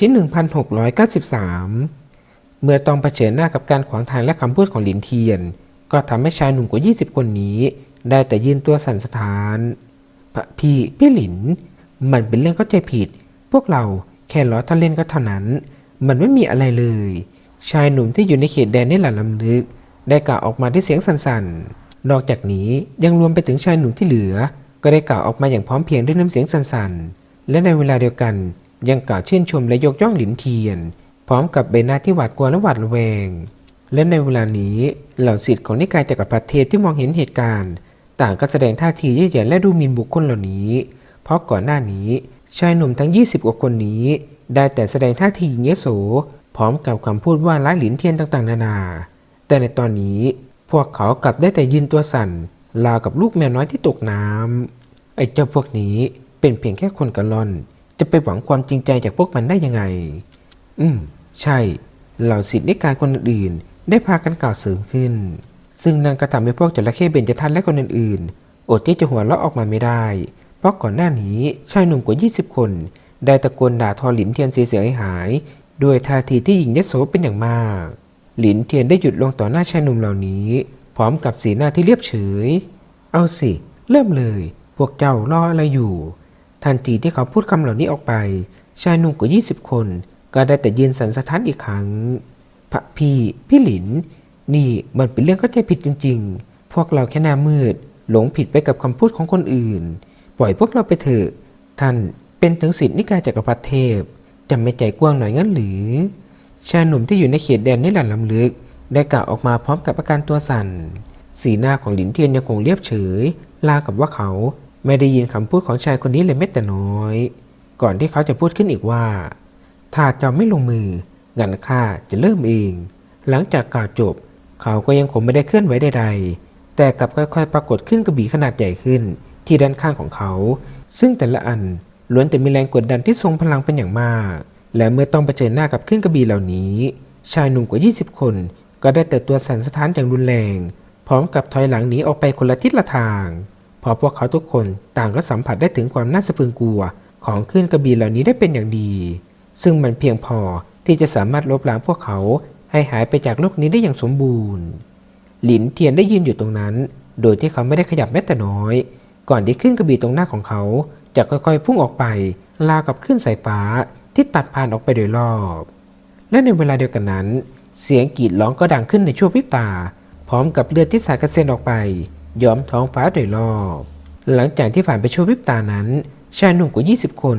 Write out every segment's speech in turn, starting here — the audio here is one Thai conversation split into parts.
ที่ 1693 เมื่อต้องเผชิญหน้ากับการขวางทางและคำพูดของหลินเทียน ก็ทำให้ชายหนุ่มกว่า 20 คนนี้ ได้แต่ยืนตัวสั่นสะท้านพะพี่พี่หลิน มันเป็นเรื่องเข้าใจผิด พวกเราแค่ล้อท่านเล่นก็เท่านั้น มันไม่มีอะไรเลย ชายหนุ่มที่อยู่ในเขตแดนนี่แหละลำลึก ได้กล่าวออกมาด้วยเสียงสั่นๆ นอกจากนี้ยังรวมไปถึงชายหนุ่มที่เหลือ ก็ได้กล่าวออกมาอย่างพร้อมเพรียงด้วยน้ำเสียงสั่นๆ และในเวลาเดียวกัน ยังกล่าวชื่นชมและยกย่องหลินเทียน พร้อมกับใบหน้าที่หวาดกลัวและหวาดระแวง และในเวลานี้เหล่าศิษย์ของนิกายจักรพรรดิเทพที่มองเห็นเหตุการณ์ ต่างก็แสดงท่าทีเย่อหยันและดูหมิ่นบุคคลเหล่านี้ เพราะก่อนหน้านี้ชายหนุ่มทั้ง 20กว่าคนนี้ ได้แต่แสดงท่าทีหยิ่งยโส พร้อมกับคำพูดว่าร้ายหลินเทียนต่างๆ นานา แต่ในตอนนี้พวกเขากลับได้แต่ยืนตัวสั่นราวกับลูกแมวน้อยที่ตกน้ำไอ้เจ้าพวกนี้เป็นเพียงแค่คนกระล่อน จะไปหวังความจริงใจจากพวกมันได้ยังไง อืม ใช่ เหล่าศิษย์นิกายคนอื่นได้พากันกล่าวเสริมขึ้น ซึ่งนั่นก็ทำให้พวกจระเข้เบญจทันและคนอื่นๆอดที่จะหัวเราะออกมาไม่ได้ เพราะก่อนหน้านี้ชายหนุ่มกว่า 20 คน ได้ตะโกนด่าทอหลินเทียนเสียหาย ด้วยท่าทีที่หยิ่งยโสเป็นอย่างมาก หลินเทียนได้หยุดลงต่อหน้าชายหนุ่มเหล่านี้ พร้อมกับสีหน้าที่เรียบเฉย เอาสิ เริ่มเลย พวกเจ้ารออะไรอยู่ ทันทีที่เขาพูดคำเหล่านี้ออกไป ชายหนุ่มกว่า20 คน ก็ได้แต่ยืนสันสะท้านอีกครั้งพระพี่พี่หลิน นี่มันเป็นเรื่องเข้าใจผิดจริง ๆ พวกเราแค่หน้ามืด หลงผิดไปกับคำพูดของคนอื่น ปล่อยพวกเราไปเถอะ ท่านเป็นถึงศิษย์นิกายจักรพรรดิเทพจะไม่ใจกว้างหน่อยงั้นหรือ ชายหนุ่มที่อยู่ในเขตแดนนิรันดร์ลำลึก ได้กล่าวออกมาพร้อมกับอาการตัวสั่น สีหน้าของหลินเทียนยังคงเรียบเฉย ลากับว่าเขา ไม่ได้ยินคำพูดของชายคนนี้เลยแม้แต่น้อย ก่อนที่เขาจะพูดขึ้นอีกว่า ถ้าเจ้าไม่ลงมืองันข้าจะเริ่มเอง หลังจากกล่าวจบ เขาก็ยังคงไม่ได้เคลื่อนไหวใดๆ แต่กลับค่อยๆ ปรากฏขึ้นกระบี่ขนาดใหญ่ขึ้น ที่ด้านข้างของเขา ซึ่งแต่ละอันล้วนแต่มีแรงกดดันที่ทรงพลังเป็นอย่างมาก และเมื่อต้องเผชิญหน้ากับขึ้นกระบี่เหล่านี้ ชายหนุ่มกว่า 20 คน ก็ได้แต่ตัวสั่นสะท้านอย่างรุนแรง พร้อมกับถอยหลังหนีออกไปคนละทิศละทาง พอพวกเขาทุกคนต่างก็สัมผัสได้ถึงความน่าสะพรึงกลัว ของขึ้นกระบี่เหล่านี้ได้เป็นอย่างดี ซึ่งมันเพียงพอที่จะสามารถลบล้างพวกเขาให้หายไปจากโลกนี้ได้อย่างสมบูรณ์ หลินเทียนได้ยืนอยู่ตรงนั้น โดยที่เขาไม่ได้ขยับแม้แต่น้อย ก่อนที่ขึ้นกระบี่ตรงหน้าของเขา จะค่อยๆ พุ่งออกไปราวกับขึ้นสายฟ้าที่ตัดผ่านออกไปโดยรอบ และในเวลาเดียวกันนั้น เสียงกรีดร้องก็ดังขึ้นในช่วงพริบตา พร้อมกับเลือดที่สาดกระเซ็นออกไป ย้อมท้องฟ้าโดยรอบ หลังจากที่ผ่านไปชั่วพริบตานั้น ชายหนุ่มกว่า 20 คน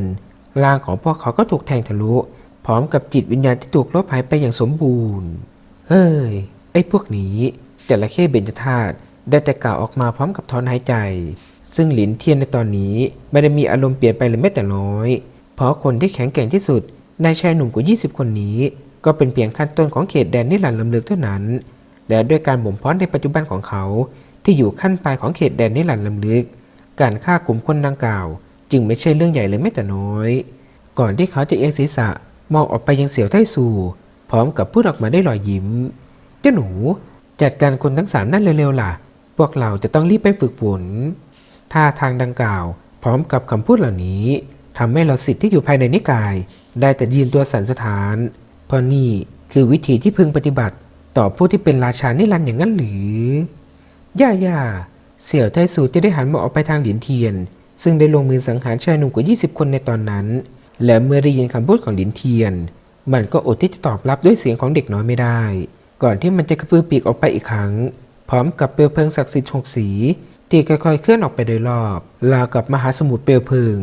ร่างของพวกเขาก็ถูกแทงทะลุ พร้อมกับจิตวิญญาณที่ถูกลบหายไปอย่างสมบูรณ์ เฮ้ย ไอ้พวกนี้จระเข้เบญจธาตุได้แต่กล่าวออกมาพร้อมกับถอนหายใจ ซึ่งหลินเทียนในตอนนี้ไม่ได้มีอารมณ์เปลี่ยนไปเลยแม้แต่น้อย เพราะคนที่แข็งแกร่งที่สุดในชายหนุ่มกว่า 20 คนนี้ ก็เป็นเพียงขั้นต้นของเขตแดนนิรันดร์ลำลึกเท่านั้น และด้วยการบ่มเพาะในปัจจุบันของเขา ที่อยู่ขั้นปลายของเขตแดนนิรันดร์ลำลึก การฆ่ากลุ่มคนดังกล่าว จึงไม่ใช่เรื่องใหญ่เลยแม้แต่น้อย ก่อนที่เขาจะเอียงศีรษะมองออกไปยังเสี่ยวไทซูพร้อมกับพูดออกมาได้รอยยิ้ม เจ้าหนู จัดการคนทั้งสามนั่นเร็วๆล่ะ พวกเราจะต้องรีบไปฝึกฝนท่าทางดังกล่าว พร้อมกับคำพูดเหล่านี้ทำให้เราสิทธิ์ที่อยู่ภายในนิกาย ได้แต่ยืนตัวสันสถาน เพราะนี่คือวิธีที่พึงปฏิบัติต่อผู้ที่เป็นราชานิรันดร์อย่างนั้นหรือ ย่าย่าเสี่ยวไทสูจะได้หันมาออกไปทางเหรียญเทียน ซึ่งได้ลงมือสังหารชายหนุ่มกว่า 20 คนในตอนนั้น และเมื่อได้ยินคำพูดของเหรียญเทียน มันก็อดที่จะตอบรับด้วยเสียงของเด็กน้อยไม่ได้ ก่อนที่มันจะกระพือปีกออกไปอีกครั้ง พร้อมกับเปลวเพลิงศักดิ์สิทธิ์หกสีที่ค่อยๆเคลื่อนออกไปโดยรอบราวกับมหาสมุทรเปลวเพลิง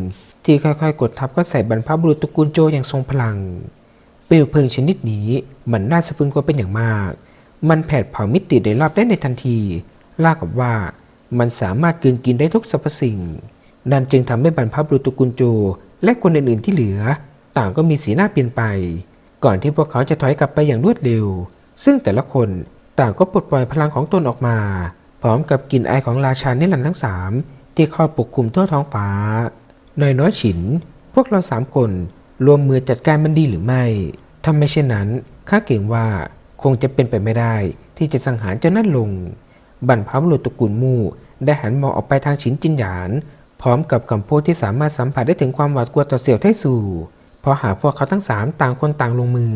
ที่ค่อยๆ กดทับก็ใส่บรรพบุรุษตระกูลโจอย่างทรงพลัง เปลวเพลิงชนิดนี้มันน่าสะพึงกว่าเป็นอย่างมาก มันแผดเผามิติโดยรอบได้ในทันที ลากับว่ามันสามารถกลืนกินได้ทุกสรรพสิ่ง นั่นจึงทำให้บรรพบุรุษตระกูลโจและคนอื่นๆที่เหลือ ต่างก็มีสีหน้าเปลี่ยนไป ก่อนที่พวกเขาจะถอยกลับไปอย่างรวดเร็ว ซึ่งแต่ละคนต่างก็ปลดปล่อยพลังของตนออกมา พร้อมกับกลิ่นอายของราชานิรันทั้งสามที่ครอบปกคลุมทั่วท้องฟ้า น้อยน้อยฉิน พวกเราสามคนรวมมือจัดการมันดีหรือไม่ถ้าไม่เช่นนั้นข้าเกรงว่าคงจะเป็นไปไม่ได้ที่จะสังหารเจ้านั่นลง บรรพบุรุษตระกูลมู่ได้หันมองออกไปทางฉินจินหยาน พร้อมกับคำพูดที่สามารถสัมผัสได้ถึงความหวาดกลัวต่อเสี่ยวไทสู่พราะหากพวกเขาทั้งสามต่างคนต่างลงมือ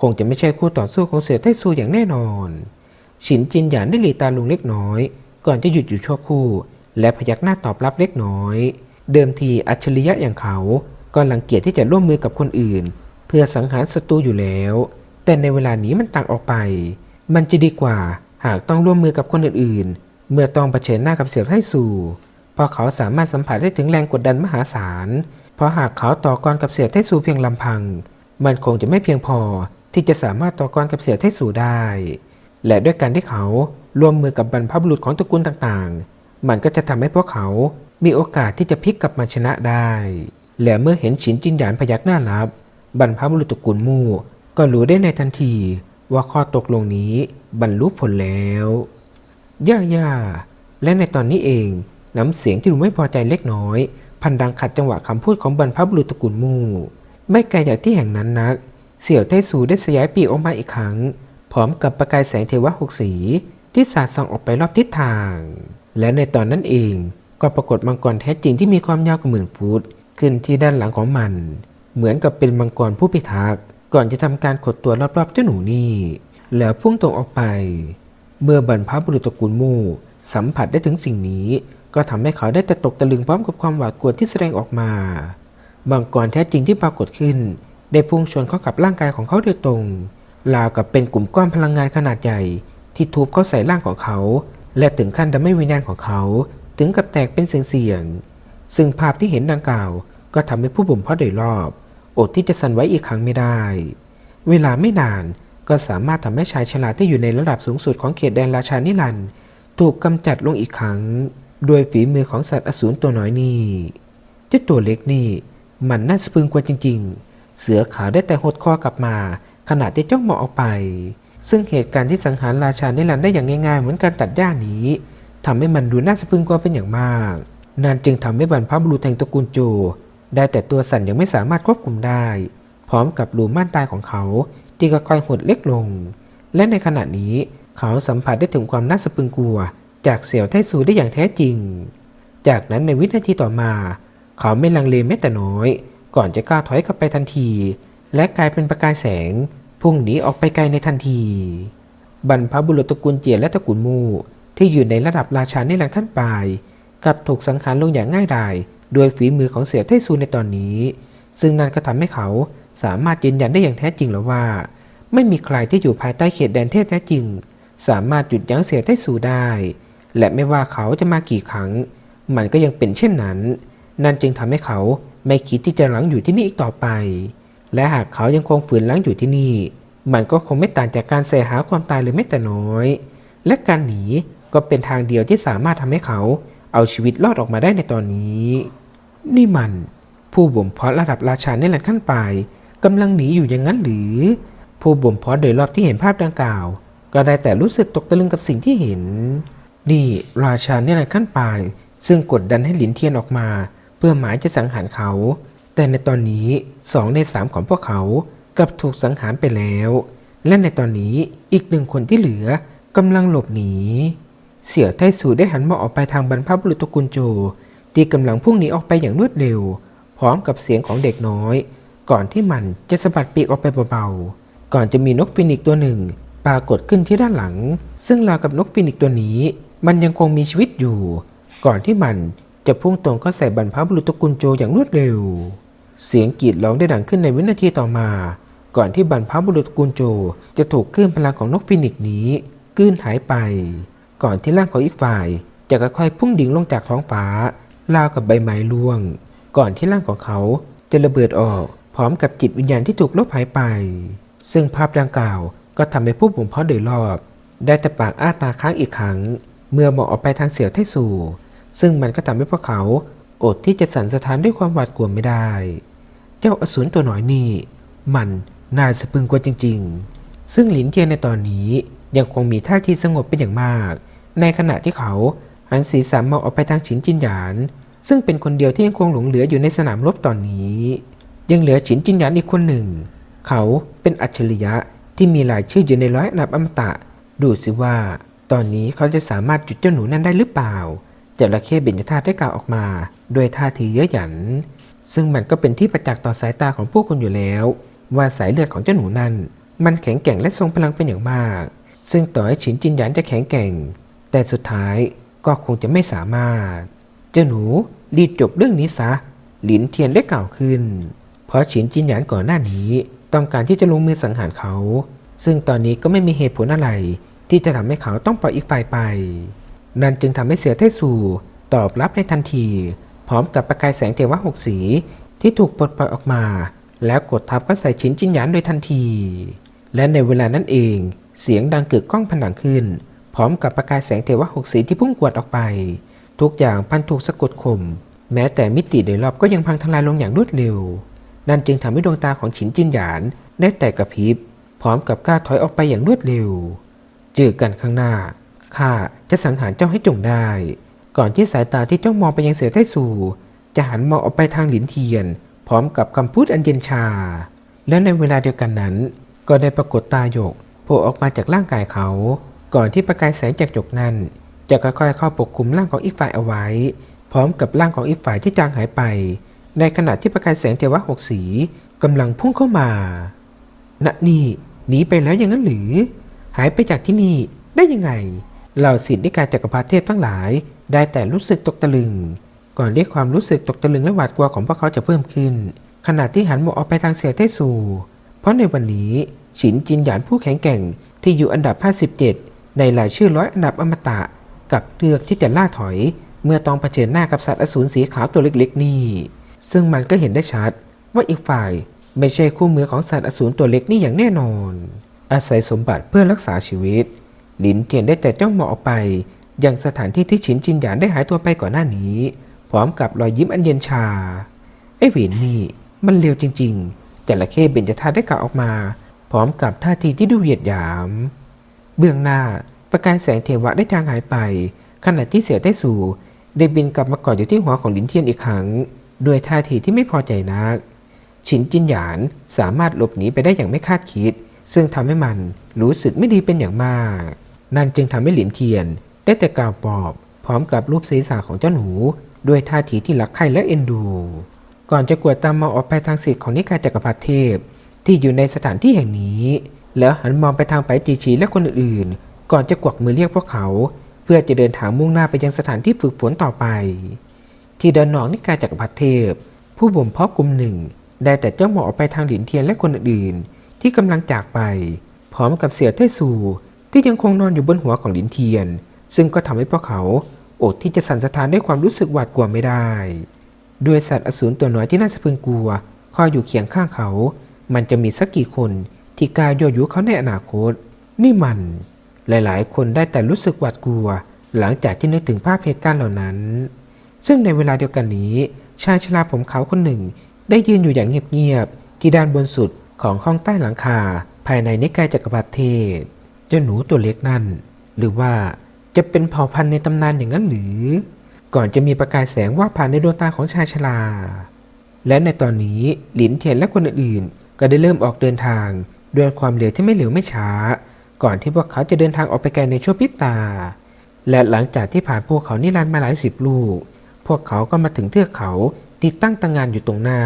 คงจะไม่ใช่คู่ต่อสู้ของเสี่ยวไต้ซูอย่างแน่นอน ฉินจินหยานได้หลีตาลงเล็กน้อย ก่อนจะหยุดอยู่ชั่วครู่ และพยักหน้าตอบรับเล็กน้อย เดิมทีอัจฉริยะอย่างเขาก็รังเกียจที่จะร่วมมือกับคนอื่น เพื่อสังหารศัตรูอยู่แล้ว แต่ในเวลานี้มันต่างออกไป มันจะดีกว่า หากต้องร่วมมือกับคนอื่นๆ เมื่อต้องเผชิญหน้ากับเสี่ยวไท่ซูเพราะเขาสามารถสัมผัสได้ถึงแรงกดดันมหาศาล เพราะหากเขาต่อกรกับเสี่ยวไท่ซูเพียงลำพัง มันคงจะไม่เพียงพอที่จะสามารถต่อกรกับเสี่ยวไท่ซูได้ และด้วยการที่เขาร่วมมือกับบรรพบุรุษของตระกูลต่างๆ มันก็จะทำให้พวกเขา มีโอกาสที่จะพลิกกลับมาชนะได้ และเมื่อเห็นฉินจินหยานพยักหน้ารับ บรรพบุรุษตระกูลมู่ก็รู้ได้ในทันที ว่าข้อตกลงนี้บรรลุผลแล้ว ย่าย่าและในตอนนี้เองน้ำเสียงที่ดูไม่พอใจเล็กน้อย พันดังขัดจังหวะคำพูดของบรรพบุรุษตระกูลมู่ไม่ไกลจากที่แห่งนั้นนัก เสี่ยวไต้ซูได้สยายปีกออกมาอีกครั้ง พร้อมกับประกายแสงเทวะหกสีที่สาดส่องออกไปรอบทิศทาง และในตอนนั้นเองก็ปรากฏมังกรแท้จริงที่มีความยาวกว่าหมื่นฟุต ขึ้นที่ด้านหลังของมัน เหมือนกับเป็นมังกรผู้พิทักษ์ ก่อนจะทำการขดตัวรอบๆเจ้าหนูนี่ แล้วพุ่งตรงออกไป เมื่อบรรพบุรุษตระกูลมู่สัมผัสได้ถึงสิ่งนี้ ก็ทำให้เขาได้แต่ตกตะลึงพร้อมกับความหวาดกลัวที่แสดงออกมามังกรแท้จริงที่ปรากฏขึ้น ได้พุ่งชนเข้ากับร่างกายของเขาโดยตรงราวกับเป็นกลุ่มก้อนพลังงานขนาดใหญ่ ที่ทุบเข้าใส่ร่างของเขา และถึงขั้นทำให้วิญญาณของเขา ถึงกับแตกเป็นเสียงๆซึ่งภาพที่เห็นดังกล่าว ก็ทำให้ผู้บ่มเพาะโดยรอบ อดที่จะสั่นไว้อีกครั้งไม่ได้ เวลาไม่นานก็สามารถทำให้ชายฉลาดที่อยู่ในระดับสูงสุดของเขตแดนราชานิรันถูกกำจัดลงอีกครั้ง โดยฝีมือของสัตว์อสูรตัวน้อยนี่เจ้าตัวเล็กนี่ มันน่าสะพึงกว่าจริง ๆ เสือขาวได้แต่หดคอกลับมา ขณะที่จ้องมองออกไป ซึ่งเหตุการณ์ที่สังหารราชานิรันได้อย่างง่ายๆ เหมือนการตัดหญ้านี้ทำให้มันดูน่าสะพึงกว่าเป็นอย่างมากนั่นจึงทำให้บรรพบุรุษแห่งตระกูลโจ ได้แต่ตัวสั่นยังไม่สามารถควบคุมได้ พร้อมกับรูม่านตายของเขาที่ค่อยๆหดเล็กลง และในขณะนี้เขาสัมผัสได้ถึงความน่าสะพรึงกลัว จากเสี่ยวไทซูได้อย่างแท้จริง จากนั้นในวินาทีต่อมา เขาไม่ลังเลแม้แต่น้อย ก่อนจะก้าวถอยกลับไปทันที และกลายเป็นประกายแสงพุ่งหนีออกไปไกลในทันที บรรพบุรุษตระกูลเจียและตระกูลมูที่อยู่ในระดับราชาในหลังขั้นปลายกับถูกสังหารลงอย่างง่ายดาย โดยฝีมือของเสี่ยวไทซูในตอนนี้ ซึ่งนั่นก็ทำให้เขาสามารถยืนยันได้อย่างแท้จริงแล้วว่า ไม่มีใครที่อยู่ภายใต้เขตแดนเทพแท้จริง สามารถหยุดยั้งเสี่ยวไทซูได้ และไม่ว่าเขาจะมากี่ครั้ง มันก็ยังเป็นเช่นนั้น นั่นจึงทำให้เขาไม่คิดที่จะหลังอยู่ที่นี่อีกต่อไป และหากเขายังคงฝืนหลังอยู่ที่นี่ มันก็คงไม่ต่างจากการเสหาความตายเลยแม้แต่น้อย และการหนีก็เป็นทางเดียวที่สามารถทำให้เขา เอาชีวิตรอดออกมาได้ในตอนนี้ นี่มัน ผู้บ่มเพาะระดับราชาในแหล่งขั้นปลายกำลังหนีอยู่อย่างนั้นหรือ ผู้บ่มเพาะโดยรอบที่เห็นภาพดังกล่าว ก็ได้แต่รู้สึกตกตะลึงกับสิ่งที่เห็น นี่ราชาในแหล่งขั้นปลาย ซึ่งกดดันให้หลินเทียนออกมา เพื่อหมายจะสังหารเขา แต่ในตอนนี้สองในสามของพวกเขากลับถูกสังหารไปแล้ว และในตอนนี้อีกหนึ่งคนที่เหลือกำลังหลบหนี เสี่ยวไทสูได้หันมองออกไปทางบรรพบุรุษตระกูลโจที่กำลังพุ่งหนีออกไปอย่างรวดเร็ว พร้อมกับเสียงของเด็กน้อย ก่อนที่มันจะสะบัดปีกออกไปเบาๆ ก่อนจะมีนกฟินิกตัวหนึ่ง ปรากฏขึ้นที่ด้านหลัง ซึ่งราวกับนกฟินิกตัวนี้ มันยังคงมีชีวิตอยู่ ก่อนที่มันจะพุ่งตรงเข้าใส่บรรพบุรุษตระกูลโจอย่างรวดเร็ว เสียงกรีดร้องได้ดังขึ้นในวินาทีต่อมา ก่อนที่บรรพบุรุษตระกูลโจจะถูกคลื่นพลังของนกฟินิกนี้กลืนหายไป ก่อนที่ร่างของอีกฝ่าย จะค่อยๆพุ่งดิ่งลงจากท้องฟ้าราวกับใบไม้ร่วง ก่อนที่ร่างของเขาจะระเบิดออกพร้อมกับจิตวิญญาณที่ถูกลบหายไป ซึ่งภาพดังกล่าวก็ทำให้ผู้บ่มเพาะโดยรอบ ได้แต่ปากอ้าตาค้างอีกครั้ง เมื่อมองออกไปทางเสียวไทสูซึ่งมันก็ทำให้พวกเขาอดที่จะสั่นสะท้านด้วยความหวาดกลัวไม่ได้ เจ้าอสูรตัวน้อยนี่ มันน่าสะพรึงกว่าจริง ๆ ซึ่งหลินเทียนในตอนนี้ ยังคงมีท่าทีสงบเป็นอย่างมาก ในขณะที่เขาหันศีรษะมองออกไปทางฉินจินหยาน ซึ่งเป็นคนเดียวที่ยังคงหลงเหลืออยู่ในสนามรบตอนนี้ ยังเหลือฉินจินหยานอีกคนหนึ่ง เขาเป็นอัจฉริยะที่มีหลายชื่ออยู่ในร้อยนับอมตะ ดูสิว่า ตอนนี้เขาจะสามารถจุดเจ้าหนูนั้นได้หรือเปล่าจระเข้เบญจธาตุได้กล่าวออกมาด้วยท่าทีเย้ยหยัน ซึ่งมันก็เป็นที่ประจักษ์ต่อสายตาของผู้คนอยู่แล้ว ว่าสายเลือดของเจ้าหนูนั้น มันแข็งแกร่งและทรงพลังเป็นอย่างมาก ซึ่งต่อให้ฉินจินหยานจะแข็งแกร่ง แต่สุดท้ายก็คงจะไม่สามารถ เจ้าหนูรีบจบเรื่องนี้ซะ หลินเทียนได้กล่าวขึ้น เพราะฉินจินหยานก่อนหน้านี้ ต้องการที่จะลงมือสังหารเขา ซึ่งตอนนี้ก็ไม่มีเหตุผลอะไร ที่จะทำให้เขาต้องปล่อยอีกฝ่ายไป นั่นจึงทำให้เสือไทสู่ตอบรับในทันที พร้อมกับประกายแสงเทวะหกสีที่ถูกปลดปล่อยออกมา แล้วกดทับก็ใส่ชิ้นจินหยานโดยทันที และในเวลานั้นเอง เสียงดังกึกก้องผนังขึ้น พร้อมกับประกายแสงเทวะหกสีที่พุ่งกวดออกไป ทุกอย่างพันถูกสะกดข่มแม้แต่มิติโดยรอบก็ยังพังทลายลงอย่างรวดเร็ว นั่นจึงทำให้ดวงตาของฉินจินหยานได้แตกกระพริบ พร้อมกับก้าวถอยออกไปอย่างรวดเร็วเจอกันข้างหน้าข้าจะสังหารเจ้าให้จงได้ ก่อนที่สายตาที่จ้องมองไปยังเสือไต้สู่จะหันมองออกไปทางหลินเทียน พร้อมกับคำพูดอันเย็นชา และในเวลาเดียวกันนั้น ก็ได้ปรากฏตาหยก โผล่ออกมาจากร่างกายเขา ก่อนที่ประกายแสงจากหยกนั้น จะค่อยๆเข้าปกคลุมร่างของอีกฝ่ายเอาไว้ พร้อมกับร่างของอีกฝ่ายที่จางหายไป ในขณะที่ประกายแสงเทวะหกสีกำลังพุ่งเข้ามาณนี่หนีไปแล้วอย่างนั้นหรือ หายไปจากที่นี่ได้ยังไง เหล่าสิทธินิกายจักรพรรดิเทพทั้งหลาย ได้แต่รู้สึกตกตะลึง ก่อนที่ความรู้สึกตกตะลึงและหวาดกลัวของพวกเขาจะเพิ่มขึ้น ขณะที่หันมองออกไปทางเสียเทสู เพราะในวันนี้ ฉินจินหยานผู้แข็งแกร่งที่อยู่อันดับ 57 ในรายชื่อร้อยอันดับอมตะ กับเลือกที่จะล่าถอย เมื่อต้องเผชิญหน้ากับสัตว์อสูรสีขาวตัวเล็กๆ นี่ ซึ่งมันก็เห็นได้ชัด ว่าอีกฝ่ายไม่ใช่คู่มือของสัตว์อสูรตัวเล็กนี่อย่างแน่นอน อาศัยสมบัติเพื่อรักษาชีวิต หลินเทียนได้แต่จ้องมองออกไป ยังสถานที่ที่ฉินจินหยานได้หายตัวไปก่อนหน้านี้ พร้อมกับรอยยิ้มอันเย็นชาไอ้หวนนี่มันเร็วจริง ๆจระเข้เบญจธาตุได้กล่าวออกมา พร้อมกับท่าทีที่ดูเหยียดหยาม เบื้องหน้าประกายแสงเทวะได้จางหายไป ขณะที่เสือไต้สู่ ได้บินกลับมาเกาะอยู่ที่หัวของหลินเทียนอีกครั้ง ด้วยท่าทีที่ไม่พอใจนัก ฉินจินหยานสามารถหลบหนีไปได้อย่างไม่คาดคิด ซึ่งทำให้มันรู้สึกไม่ดีเป็นอย่างมาก นั่นจึงทำให้หลินเทียน ได้แต่กล่าวปลอบ พร้อมกับรูปศีรษะของเจ้าหนู ด้วยท่าทีที่รักใคร่และเอ็นดู ก่อนจะกวดตามมองออกไปทางสิทธิ์ของนิกายจักรพรรดิเทพ ที่อยู่ในสถานที่แห่งนี้ แล้วหันมองไปทางไปจีชีและคนอื่นๆ ก่อนจะกวักมือเรียกพวกเขา เพื่อจะเดินทางมุ่งหน้าไปยังสถานที่ฝึกฝนต่อไป ที่ดินหนองนิกายจักรพรรดิเทพ ผู้บ่มเพาะกลุ่มหนึ่ง ได้แต่จ้องมองออกไปทางหลินเทียนและคนอื่นๆ ที่กำลังจากไป พร้อมกับเสี่ยวไต้ซูที่ยังคงนอนอยู่บนหัวของหลินเทียน ซึ่งก็ทำให้พวกเขาอดที่จะสั่นสะท้านด้วยความรู้สึกหวาดกลัวไม่ได้ ด้วยสัตว์อสูรตัวน้อยที่น่าสะพรึงกลัวคอยอยู่เคียงข้างเขา มันจะมีสักกี่คนที่กล้ายั่วยุเขาในอนาคต นี่มันหลายๆ คนได้แต่รู้สึกหวาดกลัว หลังจากที่นึกถึงภาพเหตุการณ์เหล่านั้น ซึ่งในเวลาเดียวกันนี้ ชายชราผมขาวคนหนึ่ง ได้ยืนอยู่อย่างเงียบๆที่ด้านบนสุดของห้องใต้หลังคา ภายในนิกายจักรพรรดิเทพเจ้าหนูตัวเล็กนั่น หรือว่าจะเป็นเผ่าพันธุ์ในตำนานอย่างนั้นหรือ ก่อนจะมีประกายแสงว่าผ่านในดวงตาของชายชราและในตอนนี้หลินเทียนและคนอื่นๆ ก็ได้เริ่มออกเดินทางด้วยความเร็วที่ไม่เร็วไม่ช้า ก่อนที่พวกเขาจะเดินทางออกไปไกลในชั่วพริบตา และหลังจากที่ผ่านภูเขานิรันดร์มาหลายสิบลูก พวกเขาก็มาถึงเทือกเขาที่ตั้งตางงานอยู่ตรงหน้า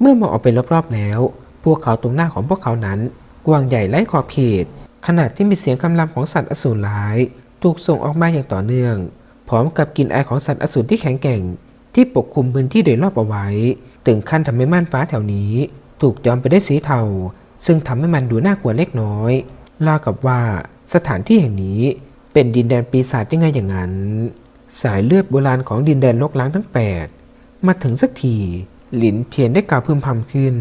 เมื่อมองออกไปรอบๆแล้วพวกเขาตรงหน้าของพวกเขานั้น กว้างใหญ่ไร้ขอบเขตขณะที่มีเสียงคำรามของสัตว์อสูรร้าย ถูกส่งออกมาอย่างต่อเนื่อง พร้อมกับกลิ่นอายของสัตว์อสูรที่แข็งแกร่ง ที่ปกคลุมพื้นที่โดยรอบเอาไว้ ถึงขั้นทำให้ม่านฟ้าแถวนี้ ถูกย้อมไปด้วยสีเทา ซึ่งทำให้มันดูน่ากลัวเล็กน้อยรากับว่าสถานที่แห่งนี้เป็นดินแดนปีศาจยังไงอย่างนั้น สายเลือดโบราณของดินแดนลกล้างทั้งแปดมาถึงสักทีหลินเทียนได้กล่าวพึมพำขึ้น